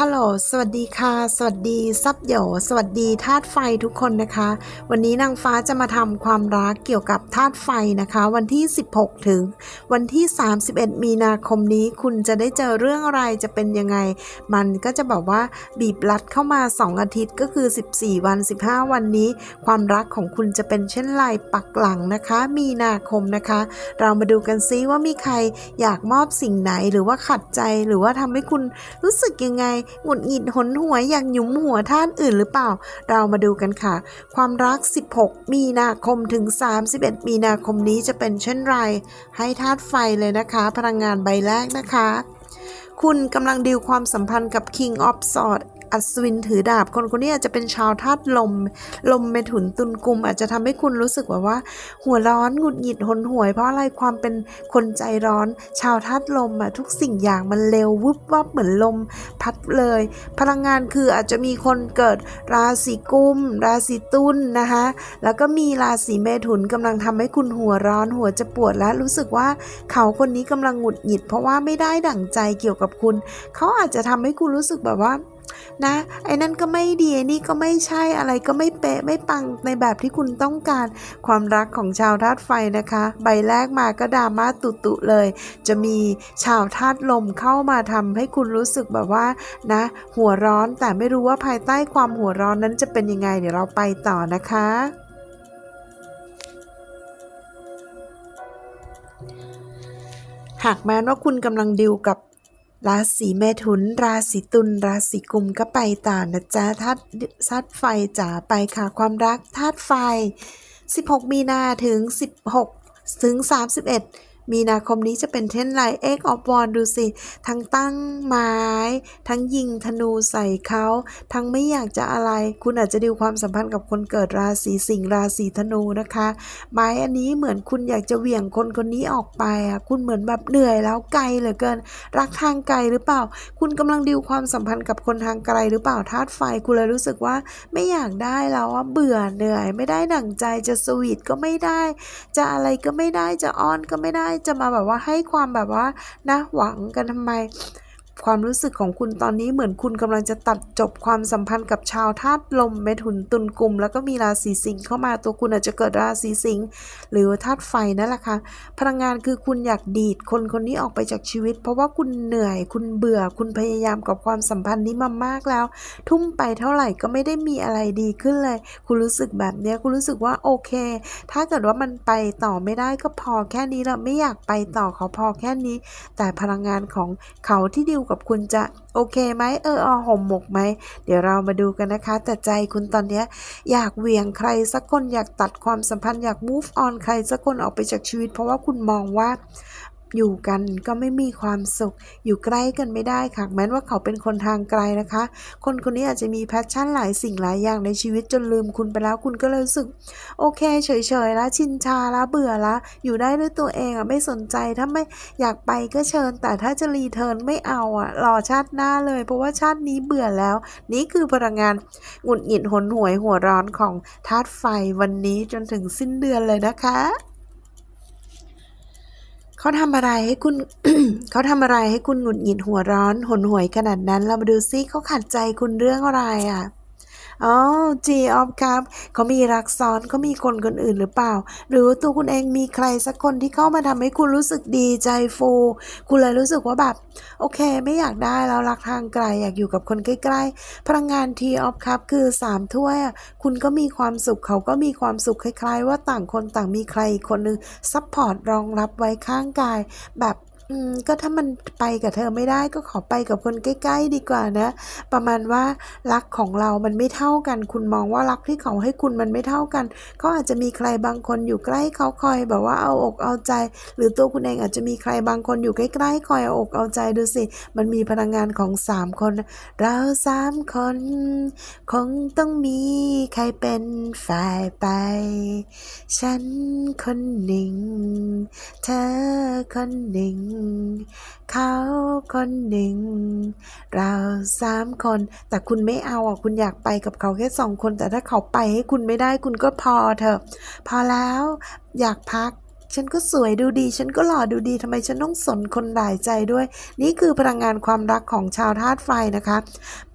ฮัลโหล สวัสดีค่ะ สวัสดีซับโยสวัสดีธาตุไฟทุกคนนะคะ วันนี้นางฟ้าจะมาทำความรักเกี่ยวกับธาตุไฟนะคะ วันที่ 16 ถึง วันที่ 31 มีนาคมนี้คุณจะได้เจอเรื่องอะไรจะเป็นยังไง มันก็จะแบบว่าบีบรัดเข้ามา 2 อาทิตย์ก็คือ 14 วัน 15 วันนี้ ความรักของคุณจะเป็นเช่นไรปักหลังนะคะ มีนาคมนะคะ เรามาดูกันซิว่ามีใครอยากมอบสิ่งไหนหรือว่าขัดใจหรือว่าทำให้คุณรู้สึกยังไงหงุดหงิดหนหัวอย่างหยุมหัวท่านอื่นหรือเปล่า เรามาดูกันค่ะ ความรัก 16 มีนาคมถึง 31 มีนาคมนี้จะเป็นเช่นไร ให้ธาตุไฟเลยนะคะ พลังงานใบแรกนะคะ คุณกำลังดีลความสัมพันธ์กับ King of Swords อัศวินถือดาบคนคนนี้อาจจะเป็นชาวธาตุลม ลมเมถุนตุลกุมอาจจะทำให้คุณรู้สึกแบบว่า หัวร้อนหงุดหงิดหนหวย เพราะอะไรความเป็นคนใจร้อน ชาวธาตุลมอะทุกสิ่งอย่างมันเร็ววุบวับเหมือนลมพัดเลย พลังงานคืออาจจะมีคนเกิดราศีกุม ราศีตุลนะคะแล้วก็มีราศีเมถุนกำลังทำให้คุณหัวร้อนหัวจะปวดและรู้สึกว่าเขาคนนี้กำลังหงุดหงิด เพราะว่าไม่ได้ดั่งใจเกี่ยวกับคุณ เขาอาจจะทำให้คุณรู้สึกแบบว่า นะ ไอ้นั่นก็ไม่ดีนี่ก็ไม่ใช่อะไรก็ไม่เป๊ะไม่ปังในแบบที่คุณต้องการ ความรักของชาวธาตุไฟนะคะ ใบแรกมาก็ดราม่าตุตุเลย จะมีชาวธาตุลมเข้ามาทำให้คุณรู้สึกแบบว่านะ หัวร้อนแต่ไม่รู้ว่าภายใต้ความหัวร้อนนั้นจะเป็นยังไง เดี๋ยวเราไปต่อนะคะหากแม้ว่าคุณกำลังดิวกับ ราศีเมถุน ราศีตุล ราศีกุมก็ไปต่อนะจ๊ะธาตุธาตุไฟจ๋าไปค่ะ ความรักธาตุไฟ 16 มีนาถึง 16 ถึง 31 มีนาคมนี้จะเป็นเช่นไรเอ็กออฟวอนดูสิ ทั้งตั้งไม้ ทั้งยิงธนูใส่เขา ทั้งไม่อยากจะอะไร คุณอาจจะดิวความสัมพันธ์กับคนเกิดราศีสิงห์ราศีธนูนะคะ ไม้อันนี้เหมือนคุณอยากจะเหวี่ยงคนคนนี้ออกไปอะคุณเหมือนแบบเหนื่อยแล้วไกลเหลือเกิน รักทางไกลหรือเปล่า คุณกำลังดิวความสัมพันธ์กับคนทางไกลหรือเปล่าธาตุไฟคุณเลยรู้สึกว่าไม่อยากได้แล้วว่าเบื่อเหนื่อย ไม่ได้ดั่งใจจะสวีทก็ไม่ได้ จะอะไรก็ไม่ได้จะอ้อนก็ไม่ได้จะมาแบบว่าให้ความแบบว่านะหวังกันทำไม ความรู้สึกของคุณตอนนี้เหมือนคุณกำลังจะตัดจบความสัมพันธ์กับชาวธาตุลมเมถุนตุลกลุ่ม แล้วก็มีราศีสิงห์เข้ามาตัวคุณอาจจะเกิดราศีสิงห์หรือธาตุไฟนั่นแหละค่ะพลังงานคือคุณอยากดีดคนคนนี้ออกไปจากชีวิต เพราะว่าคุณเหนื่อยคุณเบื่อคุณพยายามกับความสัมพันธ์นี้มามากแล้ว ทุ่มไปเท่าไหร่ก็ไม่ได้มีอะไรดีขึ้นเลย คุณรู้สึกแบบเนี้ยคุณรู้สึกว่าโอเค ถ้าเกิดว่ามันไปต่อไม่ได้ก็พอแค่นี้ละไม่อยากไปต่อเขาพอแค่นี้ แต่พลังงานของเขาที่ดิวกับคุณจะโอเคไหมเอออห่มหมกไหม เดี๋ยวเรามาดูกันนะคะ แต่ใจคุณตอนนี้อยากเหวี่ยงใครสักคนอยากตัดความสัมพันธ์อยาก move on ใครสักคนออกไปจากชีวิต เพราะว่าคุณมองว่า อยู่กันก็ไม่มีความสุข อยู่ใกล้กันไม่ได้ค่ะ แม้ว่าเขาเป็นคนทางไกลนะคะ คนคนนี้อาจจะมีแพชชั่นหลายสิ่งหลายอย่างในชีวิตจนลืมคุณไปแล้วคุณก็เลยรู้สึก โอเค เฉยๆแล้วชินชาแล้วเบื่อแล้วอยู่ได้ด้วยตัวเองอะไม่สนใจถ้าไม่อยากไปก็เชิญ แต่ถ้าจะรีเทิร์นไม่เอาอะรอชาติหน้าเลย เพราะว่าชาตินี้เบื่อแล้ว นี่คือพลังงานหงุดหงิดหนหวยหัวร้อนของธาตุไฟวันนี้จนถึงสิ้นเดือนเลยนะคะ เขาทำอะไรให้คุณเขาทำอะไรให้คุณหงุดหงิดหัวร้อน หนหวยขนาดนั้น เรามาดูซิเขาขัดใจคุณเรื่องอะไรอะ อ๋อ G of Cup เขามีรักซ้อนเขามีคนคนอื่นหรือเปล่า หรือตัวคุณเองมีใครสักคนที่เข้ามาทำให้คุณรู้สึกดีใจฟู คุณเลยรู้สึกว่าแบบ โอเค ไม่อยากได้แล้วรักทางไกลอยากอยู่กับคนใกล้ๆพลังงาน T of Cup คือ3ถ้วยคุณก็มีความสุขเขาก็มีความสุขคล้ายๆ ว่าต่างคนต่างมีใครคนนึงซัพพอร์ตรองรับไว้ข้างกายแบบ อืมก็ถ้ามันไปกับเธอไม่ได้ก็ขอไปกับคนใกล้ ๆ ดีกว่านะ ประมาณว่ารักของเรามันไม่เท่ากัน คุณมองว่ารักที่เขาให้คุณมันไม่เท่ากันเขาอาจจะมีใครบางคนอยู่ใกล้เขาคอยแบบว่าเอาอกเอาใจ หรือตัวคุณเองอาจจะมีใครบางคนอยู่ใกล้ๆคอยเอาอกเอาใจดูสิ มันมีพลังงานของสามคน เราสามคน คงต้องมีใครเป็นฝ่ายไป ฉันคนหนึ่ง เธอคนหนึ่งเขาคนหนึ่ง เราสามคน แต่คุณไม่เอาอะคุณอยากไปกับเขาแค่สองคน แต่ถ้าเขาไปให้คุณไม่ได้คุณก็พอเถอะ พอแล้วอยากพักฉันก็สวยดูดี ฉันก็หล่อดูดีทำไมฉันต้องสนคนหลายใจด้วย นี่คือพลังงานความรักของชาวธาตุไฟนะคะ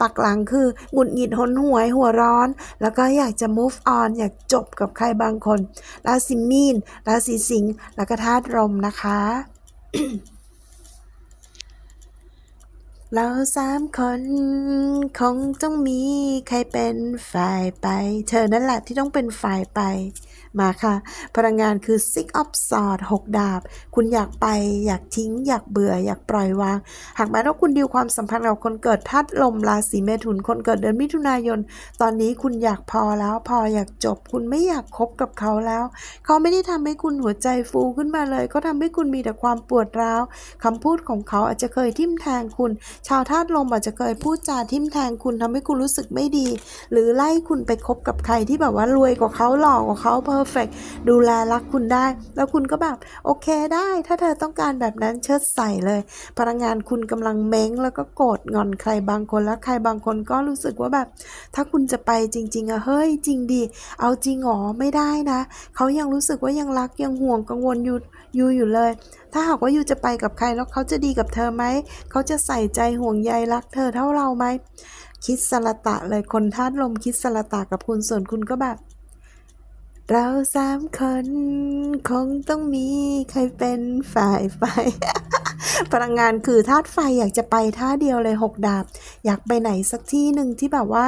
ปักหลังคือหงุดหงิดหนหวยหัวร้อน แล้วก็อยากจะ move on อยากจบกับใครบางคน ราศีมีน ราศีสิงห์แล้วก็ธาตุลมนะคะ เราสามคน คงต้องมีใครเป็นฝ่ายไป เธอนั่นแหละที่ต้องเป็นฝ่ายไป มาค่ะ พลังงานคือ Six of Swords หกดาบ คุณอยากไป อยากทิ้ง อยากเบื่อ อยากปล่อยวาง หากแม้ว่าคุณดิวความสัมพันธ์กับคนเกิดธาตุลมราศีเมถุน คนเกิดเดือนมิถุนายน ตอนนี้คุณอยากพอแล้ว พออยากจบ คุณไม่อยากคบกับเขาแล้ว เขาไม่ได้ทำให้คุณหัวใจฟูขึ้นมาเลย เขาทำให้คุณมีแต่ความปวดร้าวคำพูดของเขาอาจจะเคยทิ่มแทงคุณ ชาวธาตุลมอาจจะเคยพูดจาทิ่มแทงคุณทำให้คุณรู้สึกไม่ดี หรือไล่คุณไปคบกับใครที่แบบว่ารวยกว่าเขาหล่อกว่าเขาเพอร์เฟกดูแลรักคุณได้ แล้วคุณก็แบบโอเคได้ ถ้าเธอต้องการแบบนั้นเชิดใส่เลย พลังงานคุณกำลังเม้ง แล้วก็โกรธงอนใครบางคนแล้วใครบางคนก็รู้สึกว่าแบบ ถ้าคุณจะไปจริง ๆอะเฮ้ยจริงดิเอาจริงหรอไม่ได้นะเขายังรู้สึกว่ายังรักยังห่วงกังวลอยู่อยู่อยู่เลย ถ้าหากว่ายูจะไปกับใครแล้วเขาจะดีกับเธอไหมเขาจะใส่ใจห่วงใยรักเธอเท่าเราไหมคิดสละตะเลยคนธาตุลมคิดสละตะกับคุณส่วนคุณก็แบบ เราสามคนคงต้องมีใครเป็นฝ่ายไป พลังงานคือธาตุไฟอยากจะไปท่าเดียวเลยหกดาบ อยากไปไหนสักที่หนึ่งที่แบบว่า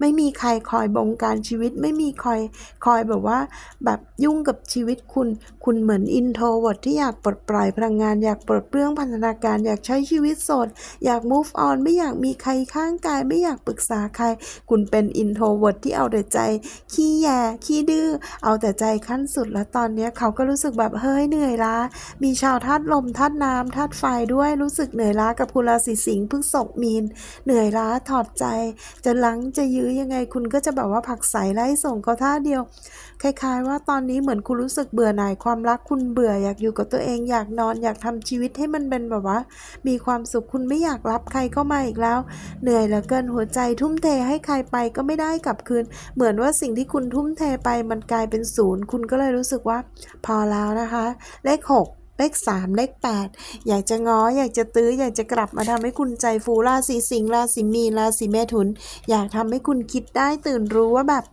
ไม่มีใครคอยบงการชีวิต ไม่มีคอยคอยแบบว่า แบบยุ่งกับชีวิตคุณ คุณเหมือนอินโทรเวิร์ดที่อยากปลดปล่อยพลังงาน อยากปลดเปลื้องพันธนาการ อยากใช้ชีวิตโสด อยาก move on ไม่อยากมีใครข้างกาย ไม่อยากปรึกษาใคร คุณเป็นอินโทรเวิร์ดที่เอาแต่ใจ ขี้แยขี้ดื้อ เอาแต่ใจขั้นสุดแล้วตอนเนี้ยเขาก็รู้สึกแบบเฮ้ยเหนื่อยล้า มีชาวธาตุลมธาตุน้ำธาตุไฟด้วยรู้สึกเหนื่อยล้ากับคุณราศีสิงห์พฤษภมีน เหนื่อยล้าถอดใจ จะลังจะะยื้อยังไง คุณก็จะแบบว่าผักใสไล่ส่งเขาท่าเดียว คล้าย ๆ ว่าตอนนี้เหมือนคุณรู้สึกเบื่อหน่ายความรักคุณเบื่ออยากอยู่กับตัวเองอยากนอนอยากทำชีวิตให้มันเป็นแบบว่า มีความสุขคุณไม่อยากรับใครเข้ามาอีกแล้ว เหนื่อยเหลือเกินหัวใจทุ่มเทให้ใครไปก็ไม่ได้กลับคืน เหมือนว่าสิ่งที่คุณทุ่มเทไปมันกลายเป็นศูนย์คุณก็เลยรู้สึกว่า พอแล้วนะคะ เลขหก เลขสามเลขแปดอยากจะง้ออยากจะตื้ออยากจะกลับมาทำให้คุณใจฟูราศีสิงห์ราศีมีนราศีเมถุน อยากทำให้คุณคิดได้ตื่นรู้ว่าแบบ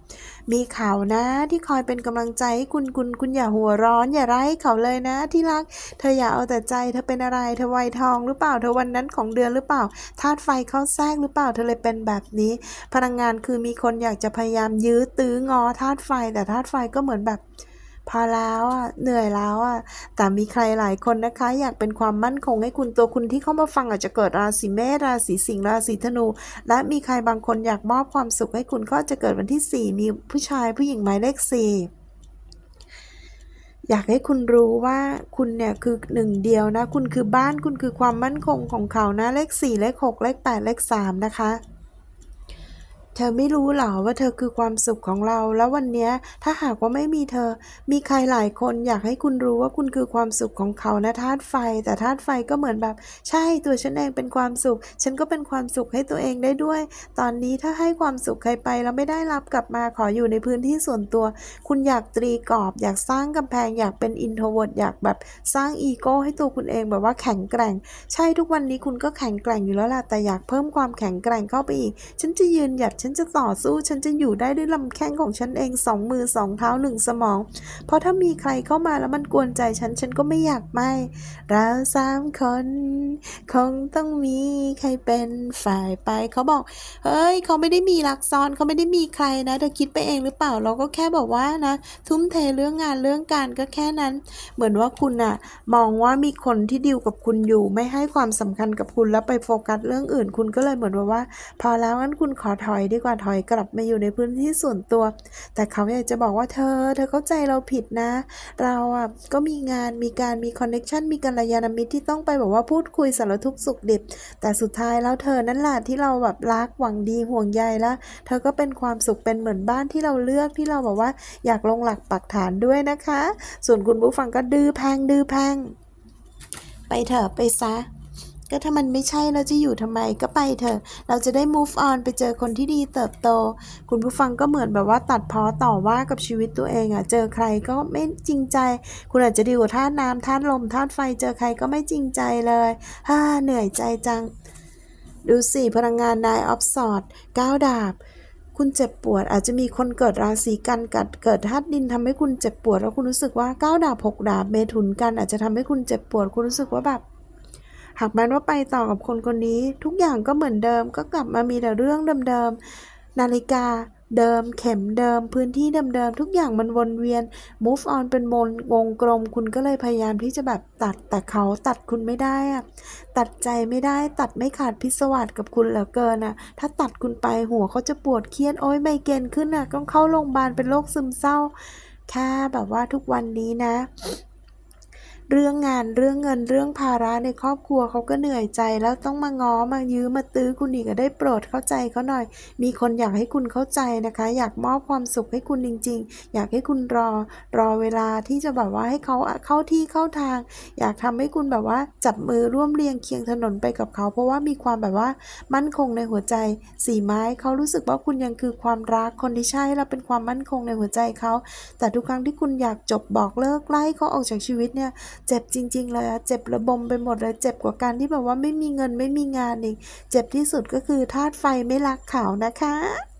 มีเขานะที่คอยเป็นกำลังใจให้คุณคุณคุณอย่าหัวร้อน อย่าไร้เขาเลยนะ ที่รัก เธออย่าเอาแต่ใจเธอเป็นอะไรเธอวัยทองหรือเปล่าเธอวันนั้นของเดือนหรือเปล่าธาตุไฟเข้าแทรกหรือเปล่าเธอเลยเป็นแบบนี้ พลังงานคือมีคนอยากจะพยายามยื้อตื้องอธาตุไฟแต่ธาตุไฟก็เหมือนแบบ พอแล้วอะเหนื่อยแล้วอะแต่มีใครหลายคนนะคะ อยากเป็นความมั่นคงให้คุณตัวคุณที่เข้ามาฟังอาจจะเกิดราศีเมษราศีสิงห์ราศีธนู และมีใครบางคนอยากมอบความสุขให้คุณก็จะเกิดวันที่ 4 มีผู้ชายผู้หญิงหมายเลข4อยากให้คุณรู้ว่าคุณเนี่ยคือหนึ่งเดียวนะ คุณคือบ้านคุณคือความมั่นคงของเขานะเลข4เลข6เลข8เลข3นะคะ เธอไม่รู้หรอว่าเธอคือความสุขของเรา แล้ววันนี้ถ้าหากว่าไม่มีเธอ มีใครหลายคนอยากให้คุณรู้ว่าคุณคือความสุขของเขานะธาตุไฟ แต่ธาตุไฟก็เหมือนแบบ ใช่ตัวฉันเองเป็นความสุข ฉันก็เป็นความสุขให้ตัวเองได้ด้วย ตอนนี้ถ้าให้ความสุขใครไปแล้วไม่ได้รับกลับมาขออยู่ในพื้นที่ส่วนตัว คุณอยากตรีกรอบ อยากสร้างกำแพงอยากเป็นอินโทรเวิร์ดอยากแบบสร้างอีโก้ให้ตัวคุณเองแบบว่าแข็งแกร่ง ใช่ทุกวันนี้คุณก็แข็งแกร่งอยู่แล้วล่ะแต่อยากเพิ่มความแข็งแกร่งเข้าไปอีก ฉันจะยืนหยัดฉันันจะต่อสู้ฉันจะอยู่ได้ด้วยลำแข้งของฉันเองสองมือสองเท้าหนึ่งสมอง เพราะถ้ามีใครเข้ามาแล้วมันกวนใจฉันฉันก็ไม่อยากไม่เราสามคน คงต้องมีใครเป็นฝ่ายไปเขาบอก เฮ้ย เขาไม่ได้มีรักซ้อนเขาไม่ได้มีใครนะเธอคิดไปเองหรือเปล่าเราก็แค่บอกว่านะ ทุ่มเทเรื่องงานเรื่องการก็แค่นั้น เหมือนว่าคุณอะมองว่ามีคนที่ดิวกับคุณอยู่ไม่ให้ความสำคัญกับคุณแล้วไปโฟกัสเรื่องอื่น คุณก็เลยเหมือนว่าว่าพอแล้วงั้นคุณขอถอยดีกว่าถอยกลับมาอยู่ในพื้นที่ส่วนตัว แต่เขาอยากจะบอกว่าเธอ เธอเข้าใจเราผิดนะ เราอะก็มีงานมีการมีคอนเน็ชันมีกัลยาณมิตรที่ต้องไปแบบว่าพูดคุยสารทุกสุขดิบ แต่สุดท้ายแล้วเธอนั่นแหละที่เราแบบรักหวังดีห่วงใยแล้ว เธอก็เป็นความสุขเป็นเหมือนบ้านที่เราเลือกที่เราแบบว่าอยากลงหลักปักฐานด้วยนะคะ ส่วนคุณผู้ฟังก็ดื้อแพงดื้อแพงไปเถอะไปซะ ก็ถ้ามันไม่ใช่เราจะอยู่ทำไมก็ไปเถอะ เราจะได้ move on ไปเจอคนที่ดีเติบโต คุณผู้ฟังก็เหมือนแบบว่าตัดพ้อต่อว่ากับชีวิตตัวเองอะเจอใครก็ไม่จริงใจ คุณอาจจะดีกว่าธาน้ำธาตุลมธาตุไฟ เจอใครก็ไม่จริงใจเลยฮ่าเหนื่อยใจจัง ดูสิพลังงาน Nine of Swords เก้าวดาบคุณเจ็บปวดอาจจะมีคนเกิดราศีกันกัดเกิดธาตุดินทำให้คุณเจ็บปวด แล้วคุณรู้สึกว่าก้าวดาบหกดาบเมถุนกันอาจจะทำให้คุณเจ็บปวด คุณรู้สึกว่าแบบ หากแม้ว่าไปต่อกับคนคนนี้ ทุกอย่างก็เหมือนเดิม ก็กลับมามีแต่เรื่องเดิมๆ นาฬิกาเดิมเข็มเดิมพื้นที่เดิมๆ ทุกอย่างมันวนเวียน move on เป็นวงวงกลม คุณก็เลยพยายามที่จะแบบตัดแต่เขาตัดคุณไม่ได้อะตัดใจไม่ได้ตัดไม่ขาดพิศวาสกับคุณเหลือเกินอะถ้าตัดคุณไปหัวเขาจะปวดเครียดโอ๊ยไมเกรนขึ้นอะต้องเข้าโรงพยาบาลเป็นโรคซึมเศร้า แค่แบบว่าทุกวันนี้นะ เรื่องงานเรื่องเงินเรื่องภาระในครอบครัวเขาก็เหนื่อยใจ แล้วต้องมาง้อมายื้อมาตื้อคุณอีกก็ได้โปรดเข้าใจเขาหน่อย มีคนอยากให้คุณเข้าใจนะคะ อยากมอบความสุขให้คุณจริง ๆ อยากให้คุณรอรอเวลาที่จะแบบว่าให้เขาเข้าที่เข้าทาง อยากทำให้คุณแบบว่าจับมือร่วมเรียงเคียงถนนไปกับเขา เพราะว่ามีความแบบว่ามั่นคงในหัวใจสีไม้เขารู้สึกว่าคุณยังคือความรักคนที่ใช่และเป็นความมั่นคงในหัวใจเขาแต่ทุกครั้งที่คุณอยากจบบอกเลิกไล่เขาออกจากชีวิตเนี่ย เจ็บจริง ๆ เลยอะเจ็บระบมไปหมดเลย เจ็บกว่าการที่แบบว่าไม่มีเงินไม่มีงานอีก เจ็บที่สุดก็คือธาตุไฟไม่รักเขานะคะ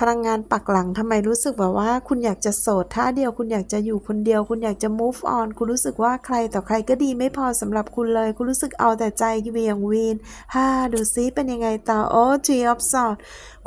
พลังงานปักหลังทำไมรู้สึกแบบว่า คุณอยากจะโสดท่าเดียว คุณอยากจะอยู่คนเดียว คุณอยากจะ move on คุณรู้สึกว่าใครต่อใครก็ดีไม่พอสำหรับคุณเลย คุณรู้สึกเอาแต่ใจเวียงวีนฮ่าดูซิเป็นยังไงต่อโอ้ Three of Swords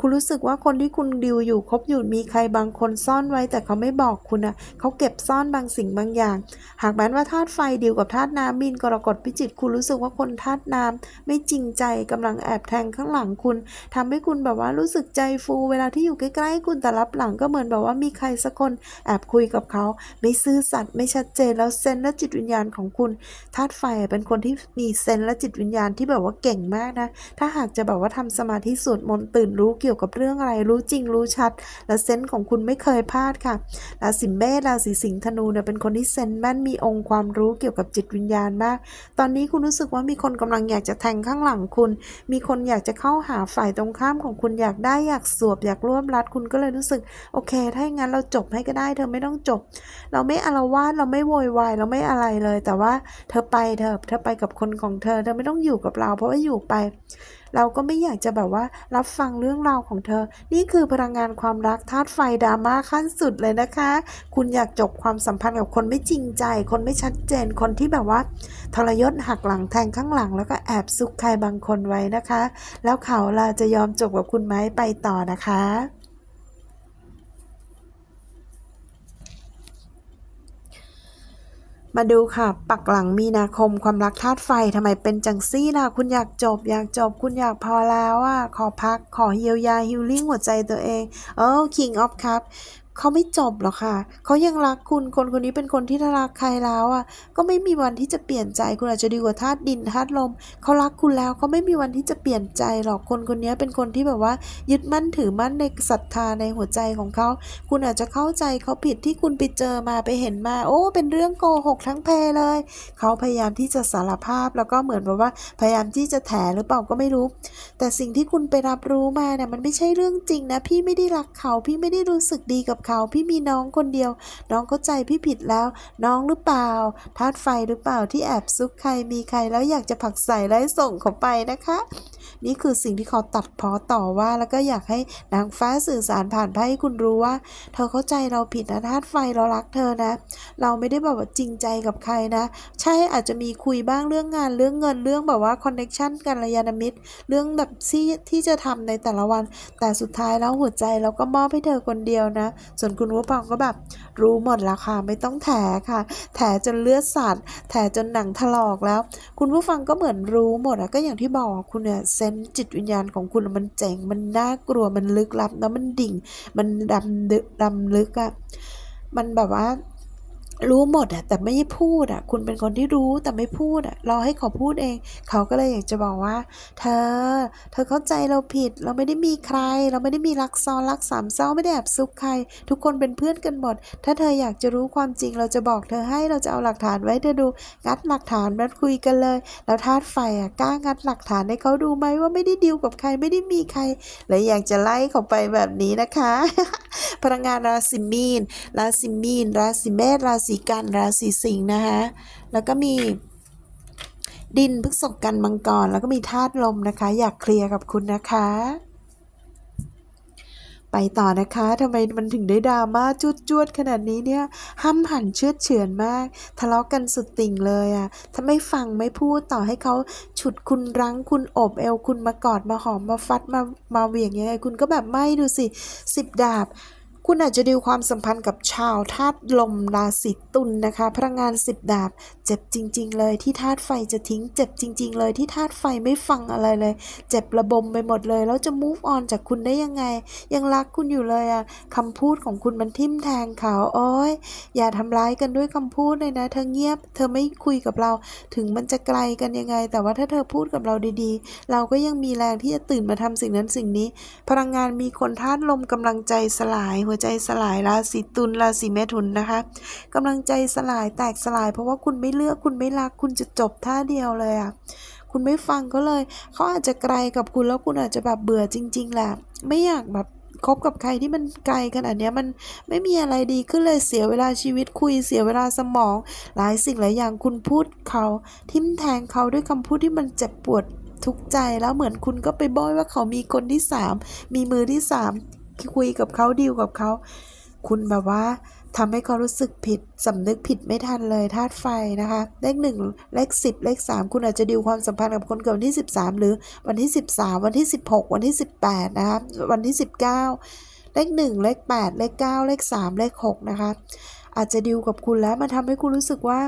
คุณรู้สึกว่าคนที่คุณดิวอยู่คบอยู่มีใครบางคนซ่อนไว้แต่เขาไม่บอกคุณอะเขาเก็บซ่อนบางสิ่งบางอย่าง หากแม้ว่าธาตุไฟดิวกับธาตุน้ำมีนกรกฎพิจิกคุณรู้สึกว่าคนธาตุน้ำไม่จริงใจกำลังแอบแทงข้างหลังคุณทำให้คุณแบบว่ารู้สึกใจฟูเวลาที่อยู่ใกล้ๆคุณแต่รับหลังก็เหมือนแบบว่ามีใครสักคนแอบคุยกับเขา ไม่ซื่อสัตย์ไม่ชัดเจนแล้วเซนและจิตวิญญาณของคุณธาตุไฟเป็นคนที่มีเซนและจิตวิญญาณที่แบบว่าเก่งมากนะ ถ้าหากจะแบบว่าทำสมาธิสวดมนต์ตื่นรู้เกี่ยวกับเรื่องอะไร รู้จริงรู้ชัด และเซนของคุณไม่เคยพลาดค่ะราศีเมษราศีสิงห์ธนูเนี่ยเป็นคนที่เซนแม่นมีองค์ความรู้เกี่ยวกับจิตวิญญาณมาก ตอนนี้คุณรู้สึกว่ามีคนกำลังอยากจะแทงข้างหลังคุณ มีคนอยากจะเข้าหาฝ่ายตรงข้ามของคุณอยากได้อยากสวบอยากร่วมรัดคุณก็เลยรู้สึกโอเค ถ้าอย่างนั้นเราจบให้ก็ได้ เธอไม่ต้องจบ เราไม่อาละวาดเราไม่โวยวายเราไม่อะไรเลย แต่ว่าเธอไปเธอเธอไปกับคนของเธอ เธอไม่ต้องอยู่กับเรา เพราะว่าอยู่ไป เราก็ไม่อยากจะแบบว่ารับฟังเรื่องราวของเธอ นี่คือพลังงานความรักธาตุไฟดราม่าขั้นสุดเลยนะคะ คุณอยากจบความสัมพันธ์กับคนไม่จริงใจ คนไม่ชัดเจนคนที่แบบว่าทรยศหักหลังแทงข้างหลัง แล้วก็แอบซุกใครบางคนไว้นะคะ แล้วเขาล่ะจะยอมจบกับคุณไหมไปต่อนะคะ มาดูค่ะ ปักหลังมีนาคมความรักธาตุไฟทำไมเป็นจังซี่ล่ะ คุณอยากจบ อยากจบ คุณอยากพอแล้วอะขอพักขอเยียวยาฮิลลิ่งหัวใจตัวเอง เออ King of Cup เขาไม่จบหรอกค่ะ เขายังรักคุณคนคนนี้เป็นคนที่ถ้ารักใครแล้วอะ ก็ไม่มีวันที่จะเปลี่ยนใจคุณอาจจะดีกว่าธาตุดินธาตุลม เขารักคุณแล้วเขาไม่มีวันที่จะเปลี่ยนใจหรอกคนคนนี้เป็นคนที่แบบว่า ยึดมั่นถือมั่นในศรัทธาในหัวใจของเขา คุณอาจจะเข้าใจเขาผิดที่คุณไปเจอมาไปเห็นมา โอ้ เป็นเรื่องโกหกทั้งเพเลย เขาพยายามที่จะสารภาพแล้วก็เหมือนแบบว่า พยายามที่จะแถหรือเปล่าก็ไม่รู้ แต่สิ่งที่คุณไปรับรู้มาเนี่ยมันไม่ใช่เรื่องจริงนะ พี่ไม่ได้รักเขาพี่ไม่ได้รู้สึกดีกับเขาพี่มีน้องคนเดียว น้องเข้าใจพี่ผิดแล้ว น้องหรือเปล่าธาตุไฟหรือเปล่าที่แอบซุกใครมีใครแล้วอยากจะผักใส่และส่งเขาไปนะคะ นี่คือสิ่งที่เขาตัดพ้อต่อว่าแล้วก็อยากให้นางฟ้าสื่อสารผ่านไพ่ให้คุณรู้ว่า เธอเข้าใจเราผิดนะธาตุไฟเรารักเธอนะ เราไม่ได้แบบว่าจริงใจกับใครนะ ใช่อาจจะมีคุยบ้างเรื่องงานเรื่องเงินเรื่องแบบว่าคอนเน็ชันกันระยาณมิตร เรื่องแบบที่ที่จะทำในแต่ละวัน แต่สุดท้ายแล้วหัวใจเราก็มอบให้เธอคนเดียวนะส่วนคุณวัวปองก็แบบรู้หมดแล้วค่ะไม่ต้องแถค่ะ แถจนเลือดสัตว์แถจนหนังถลอกแล้ว คุณผู้ฟังก็เหมือนรู้หมดอะก็อย่างที่บอกคุณเนี่ยเซนจิตวิญญาณของคุณมันเจ๋งมันน่ากลัวมันลึกลับแล้วมันดิ่ง มันดำดึกดำลึกอะมันแบบว่า รู้หมดอะแต่ไม่พูดอะคุณเป็นคนที่รู้แต่ไม่พูดอะรอให้เขาพูดเอง เขาก็เลยอยากจะบอกว่า เธอ เธอเข้าใจเราผิด เราไม่ได้มีใคร เราไม่ได้มีรักซ้อนรักสามเศร้าไม่ได้แอบซุกใคร ทุกคนเป็นเพื่อนกันหมด ถ้าเธออยากจะรู้ความจริง เราจะบอกเธอให้เราจะเอาหลักฐานไว้เธอดู งัดหลักฐานมาคุยกันเลย แล้วธาตุไฟอะกล้างัดหลักฐานให้เขาดูไหมว่าไม่ได้ดิวกับใครไม่ได้มีใคร และอยากจะไล่เขาไปแบบนี้นะคะ พลังงานราศีมีนราศีมีนราศีเมษราศีีกันราศีสิงห์นะคะแล้วก็มีดินพฤษภกันมังกร แล้วก็มีธาตุลมนะคะ อยากเคลียร์กับคุณนะคะ ไปต่อนะคะทำไมมันถึงได้ดราม่าจุดจวดๆขนาดนี้เนี่ยห้ามหันเชือดเฉือนมาก ทะเลาะกันสุดติ่งเลยอะ่ะถ้าไม่ฟังไม่พูดต่อให้เขาฉุดคุณรั้งคุณอบเอวคุณมากอดมาหอมมาฟัดมามาเหวี่ยงยังไงคุณก็แบบไม่ดูสิสิบดาบ คุณอาจจะดีลความสัมพันธ์กับชาวธาตุลมราศีตุลนะคะ พลังงานสิบดาบ เจ็บจริง ๆ เลยที่ธาตุไฟจะทิ้ง เจ็บจริง ๆ เลยที่ธาตุไฟไม่ฟังอะไรเลย เจ็บระบมไปหมดเลย แล้วจะ move on จากคุณได้ยังไง ยังรักคุณอยู่เลยอะคำพูดของคุณมันทิ่มแทงเขาโอ้ยอย่าทำร้ายกันด้วยคำพูดเลยนะ เธอเงียบ เธอไม่คุยกับเรา ถึงมันจะไกลกันยังไง แต่ว่าถ้าเธอพูดกับเราดีๆ เราก็ยังมีแรงที่จะตื่นมาทำสิ่งนั้นสิ่งนี้ พลังงานมีคนธาตุลมกำลังใจสลายหัวใจสลายราศีตุลราศีเมถุนนะคะกำลังใจสลายแตกสลาย เพราะว่าคุณไม่เลือกคุณไม่รัก คุณจะจบท่าเดียวเลยอะคุณไม่ฟังก็เลย เขาอาจจะไกลกับคุณแล้วคุณอาจจะแบบเบื่อจริง ๆแหละไม่อยากแบบคบกับใครที่มันไกลขนาดเนี้ยมันไม่มีอะไรดีขึ้นเลยเสียเวลาชีวิตคุยเสียเวลาสมอง หลายสิ่งหลายอย่างคุณพูดเขาทิมแทงเขาด้วยคำพูดที่มันเจ็บปวดทุกข์ใจแล้วเหมือนคุณก็ไปบ้อยว่าเขามีคนที่สามมีมือที่สาม คุยกับเขาดีลกับเขา คุณแบบว่าทำให้เขารู้สึกผิดสำนึกผิดไม่ทันเลยธาตุไฟนะคะ เลขหนึ่งเลขสิบเลขสามคุณอาจจะดีลความสัมพันธ์กับคนเกิดวันที่สิบสามหรือวันที่สิบสามวันที่สิบหกวันที่สิบแปดนะคะวันที่สิบเก้าเลขหนึ่งเลขแปดเลขเก้าเลขสามเลขหกนะคะ อาจจะดีลกับคุณแล้วมันทำให้คุณรู้สึกว่า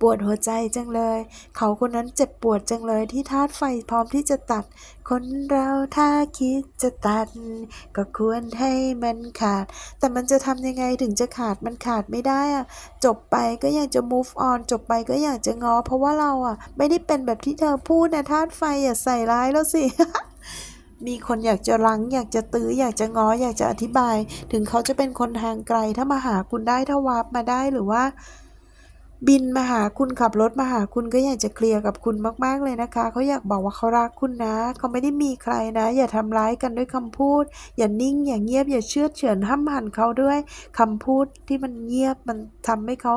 ปวดหัวใจจังเลย เขาคนนั้นเจ็บปวดจังเลยที่ธาตุไฟพร้อมที่จะตัด คนเราถ้าคิดจะตัด ก็ควรให้มันขาด แต่มันจะทำยังไงถึงจะขาดมันขาดไม่ได้อะจบไปก็อยากจะ move on จบไปก็อยากจะงอ เพราะว่าเราอะ ไม่ได้เป็นแบบที่เธอพูดนะธาตุไฟอย่าใส่ร้ายแล้วสิมีคนอยากจะรั้งอยากจะตื้ออยากจะง้ออยากจะอธิบาย ถึงเขาจะเป็นคนทางไกลถ้ามาหาคุณได้ถ้าวาร์ปมาได้หรือว่า บินมาหาคุณขับรถมาหาคุณก็อยากจะเคลียร์กับคุณมาก ๆ เลยนะคะ เขาอยากบอกว่าเขารักคุณนะ เขาไม่ได้มีใครนะ อย่าทำร้ายกันด้วยคำพูด อย่านิ่งอย่าเงียบอย่าเชื่อเฉือนห้ามหันเขาด้วยคำพูดที่มันเงียบมันทำให้เขา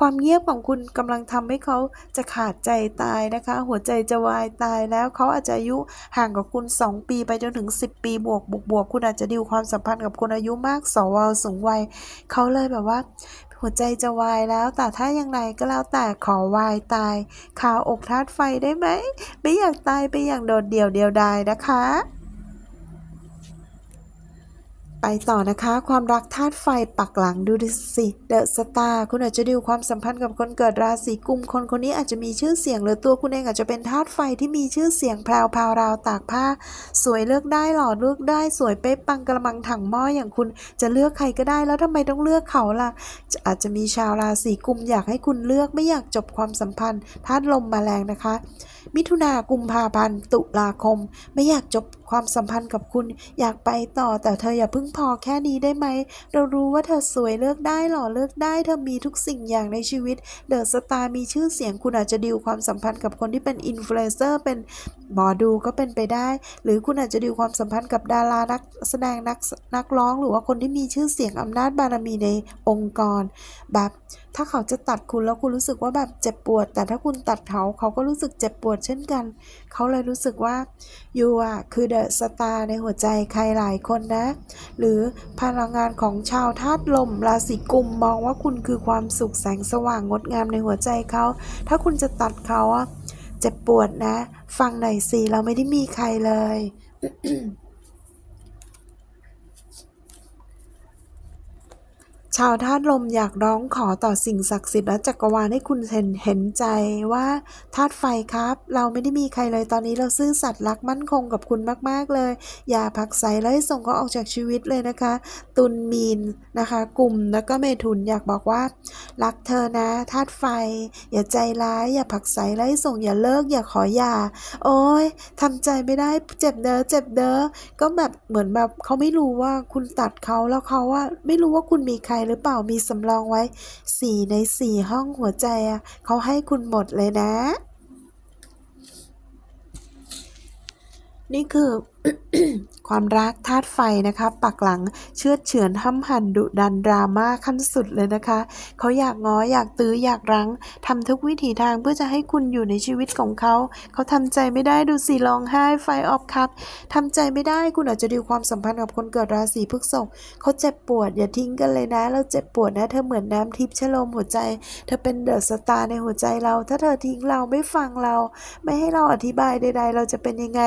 ความเงียบของคุณกำลังทำให้เขาจะขาดใจตายนะคะ หัวใจจะวายตายแล้วเขาอาจจะอายุห่างกับคุณ 2 ปีไปจนถึง 10 ปีบวกบวกบวกคุณอาจจะดิวความสัมพันธ์กับคนอายุมากสวสูงวัยเขาเลยแบบว่า หัวใจจะวายแล้ว แต่ถ้าอย่างไรก็แล้วแต่ขอวายตายขาวอกทัดไฟได้ไหม ไม่อยากตายไปอย่างโดดเดี่ยวเดียวดายนะคะ ไปต่อนะคะ ความรักธาตุไฟปักหลังดูดิสิเดอะสตาร์คุณอาจจะดิวความสัมพันธ์กับคนเกิดราศีกุมคนคนนี้อาจจะมีชื่อเสียง หรือตัวคุณเองอาจจะเป็นธาตุไฟที่มีชื่อเสียงแพรวพราวราวตากผ้า สวยเลือกได้หล่อเลือกได้สวยเป๊ะปังกระมังถังหม้ออย่างคุณจะเลือกใครก็ได้แล้วทำไมต้องเลือกเขาล่ะ อาจจะมีชาวราศีกุมอยากให้คุณเลือกไม่อยากจบความสัมพันธ์ธาตุลมมาแรงนะคะ มิถุนากุมภาพันธ์ตุลาคม ไม่อยากจบ ความสัมพันธ์กับคุณอยากไปต่อแต่เธออย่าเพิ่งพอแค่นี้ได้ไหม เรารู้ว่าเธอสวยเลือกได้หล่อเลือกได้ เธอมีทุกสิ่งอย่างในชีวิต เดอะสตาร์มีชื่อเสียงคุณอาจจะดิวความสัมพันธ์กับคนที่เป็นอินฟลูเอนเซอร์เป็นหมอดูก็เป็นไปได้ หรือคุณอาจจะดิวความสัมพันธ์กับดารานักแสดงนักนักร้อง หรือว่าคนที่มีชื่อเสียงอำนาจบารมีในองค์กรแบบ ถ้าเขาจะตัดคุณแล้วคุณรู้สึกว่าแบบเจ็บปวด แต่ถ้าคุณตัดเขาเขาก็รู้สึกเจ็บปวดเช่นกัน เขาเลยรู้สึกว่ายูอะคือเดอะสตาร์ในหัวใจใครหลายคนนะ หรือพลังงานของชาวธาตุลมราศีกุมมองว่าคุณคือความสุขแสงสว่างงดงามในหัวใจเขา ถ้าคุณจะตัดเขาอะเจ็บปวดนะ ฟังหน่อยสิเราไม่ได้มีใครเลย ชาวธาตุลมอยากร้องขอต่อสิ่งศักดิ์สิทธิ์และจักรวาลให้คุณเห็นเห็นใจว่าธาตุไฟครับ เราไม่ได้มีใครเลยตอนนี้เราซื่อสัตย์รักมั่นคงกับคุณมาก ๆ เลย อย่าผักไสและให้ส่งเขาออกจากชีวิตเลยนะคะ ตุลมีนนะคะ กลุ่มแล้วก็เมถุนอยากบอกว่า รักเธอนะธาตุไฟ อย่าใจร้าย อย่าผักไสและให้ส่งอย่าเลิก อย่าขอหย่า โอ้ยทำใจไม่ได้เจ็บเด้อเจ็บเด้อก็แบบเหมือนแบบเขาไม่รู้ว่าคุณตัดเขาแล้วเขาว่าไม่รู้ว่าคุณมีใครหรือเปล่ามีสำรองไว้สี่ในสี่ห้องหัวใจอะเขาให้คุณหมดเลยนะ นี่คือความรักธาตุไฟนะคะ ปักหลังเชื่อเฉือนห้ำหั่นดุดันดราม่าขั้นสุดเลยนะคะ เขาอยากง้ออยากตื้ออยากรั้งทำทุกวิถีทางเพื่อจะให้คุณอยู่ในชีวิตของเขา เขาทำใจไม่ได้ดูสิร้องไห้ไฟออฟคัพทำใจไม่ได้คุณอาจจะดีลความสัมพันธ์กับคนเกิดราศีพฤษภเขาเจ็บปวดอย่าทิ้งกันเลยนะ เราเจ็บปวดนะ เธอเหมือนน้ำทิพย์ชโลมหัวใจ เธอเป็นเดอะสตาร์ในหัวใจเรา ถ้าเธอทิ้งเราไม่ฟังเรา ไม่ให้เราอธิบายใด ๆ เราจะเป็นยังไง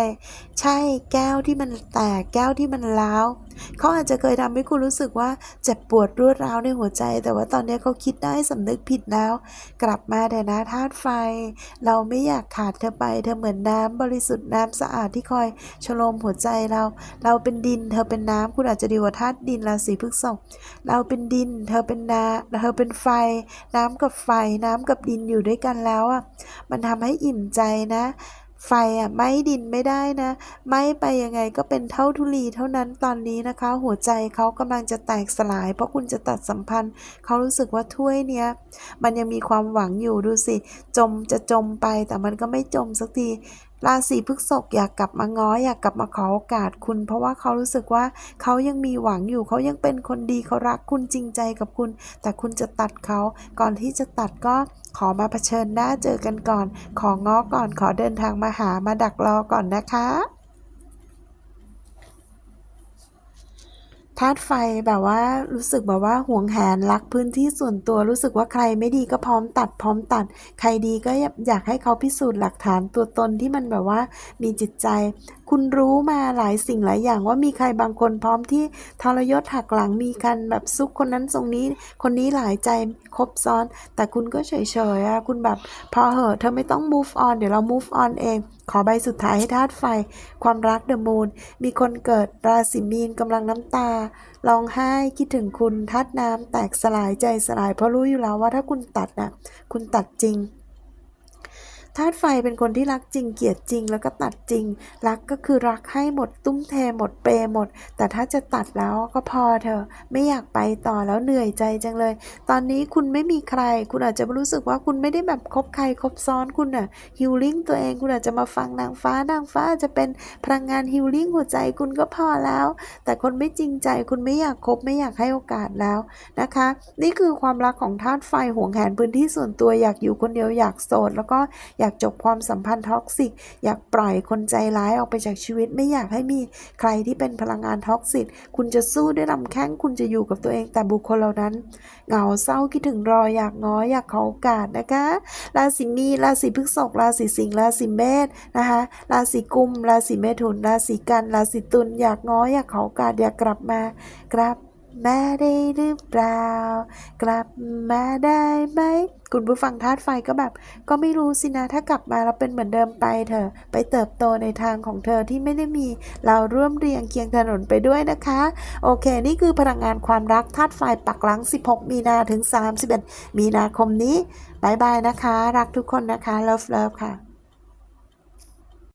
ใช่แกก้วที่มันแตกแก้วที่มันร้าวเขาอาจจะเคยทำให้คุณรู้สึกว่าเจ็บปวดรวดร้าวในหัวใจ แต่ว่าตอนนี้เขาคิดได้สำนึกผิดแล้ว กลับมาเถอะนะธาตุไฟ เราไม่อยากขาดเธอไป เธอเหมือนน้ำบริสุทธิ์น้ำสะอาดที่คอยชโลมหัวใจเรา เราเป็นดิน เธอเป็นน้ำคุณอาจจะดีกว่าธาตุดินราศีพฤษภเราเป็นดิน เธอเป็นนาเธอเป็นไฟ น้ำกับไฟ น้ำกับดินอยู่ด้วยกันแล้วอะมันทำให้อิ่มใจนะ ไฟอะไหม้ดินไม่ได้นะไหม้ไปยังไงก็เป็นเท่าทุลีเท่านั้นตอนนี้นะคะ หัวใจเขากำลังจะแตกสลาย เพราะคุณจะตัดสัมพันธ์เขารู้สึกว่าถ้วยเนี้ยมันยังมีความหวังอยู่ดูสิ จมจะจมไปแต่มันก็ไม่จมสักที ราศีพฤษภอยากกลับมาง้ออยากกลับมาขอโอกาสคุณ เพราะว่าเขารู้สึกว่าเขายังมีหวังอยู่เขายังเป็นคนดีเขารักคุณจริงใจกับคุณ แต่คุณจะตัดเขาก่อนที่จะตัดก็ขอมาเผชิญหน้าเจอกันก่อน ของง้อก่อนขอเดินทางมาหามาดักรอก่อนนะคะ ธาตุไฟแบบว่ารู้สึกแบบว่าห่วงแหนรักพื้นที่ส่วนตัวรู้สึกว่าใครไม่ดีก็พร้อมตัดพร้อมตัด ใครดีก็อยากให้เขาพิสูจน์หลักฐานตัวตนที่มันแบบว่ามีจิตใจคุณรู้มาหลายสิ่งหลายอย่างว่ามีใครบางคนพร้อมที่ทรยศหักหลังมีกันแบบซุกคนนั้นทรงนี้ คนนี้หลายใจครบซ้อน แต่คุณก็เฉยๆอะคุณแบบพอเหอะเธอไม่ต้อง move on เดี๋ยวเรา move on เอง ขอใบสุดท้ายให้ธาตุไฟ ความรัก the moon มีคนเกิดราศีมีนกำลังน้ำตาร้องไห้คิดถึงคุณธาตุน้ำแตกสลายใจสลายเพราะรู้อยู่แล้วว่าถ้าคุณตัดน่ะคุณตัดจริง ธาตุไฟเป็นคนที่รักจริงเกลียดจริงแล้วก็ตัดจริง รักก็คือรักให้หมดตุ้มเทหมดเปย์หมด แต่ถ้าจะตัดแล้วก็พอเธอะไม่อยากไปต่อแล้วเหนื่อยใจจังเลย ตอนนี้คุณไม่มีใคร คุณอาจจะรู้สึกว่าคุณไม่ได้แบบคบใครคบซ้อนคุณน่ะฮิลลิ่งตัวเองคุณอาจจะมาฟังนางฟ้านางฟ้าอาจจะเป็นพลังงานฮิลลิ่งหัวใจคุณก็พอแล้ว แต่คนไม่จริงใจคุณไม่อยากคบไม่อยากให้โอกาสแล้วนะคะ นี่คือความรักของธาตุไฟห่วงแหนพื้นที่ส่วนตัวอยากอยู่คนเดียวอยากโสดแล้วก็อยากจบความสัมพันธ์ท็อกซิก อยากปล่อยคนใจร้ายออกไปจากชีวิต ไม่อยากให้มีใครที่เป็นพลังงานท็อกซิก คุณจะสู้ด้วยลำแข้ง คุณจะอยู่กับตัวเอง แต่บุคคลเหล่านั้น เหงาเศร้าคิดถึงรออยากง้ออยากขอโอกาสนะคะ ราศีมีราศีพฤษภราศีสิงห์ราศีเมษนะคะ ราศีกุม ราศีเมถุน ราศีกัน ราศีตุล อยากง้ออยากขอโอกาสอยากกลับมากลับ มาได้หรือเปล่า กลับมาได้ไหมคุณผู้ฟังธาตุไฟก็แบบ ก็ไม่รู้สินะถ้ากลับมาเราเป็นเหมือนเดิมไปเถอะไปเติบโตในทางของเธอที่ไม่ได้มีเราร่วมเรียงเคียงถนนไปด้วยนะคะ โอเค นี่คือพลังงานความรักธาตุไฟปักหลัง 16 มีนาถึง 31 มีนาคมนี้บายบายนะคะ รักทุกคนนะคะ love love ค่ะ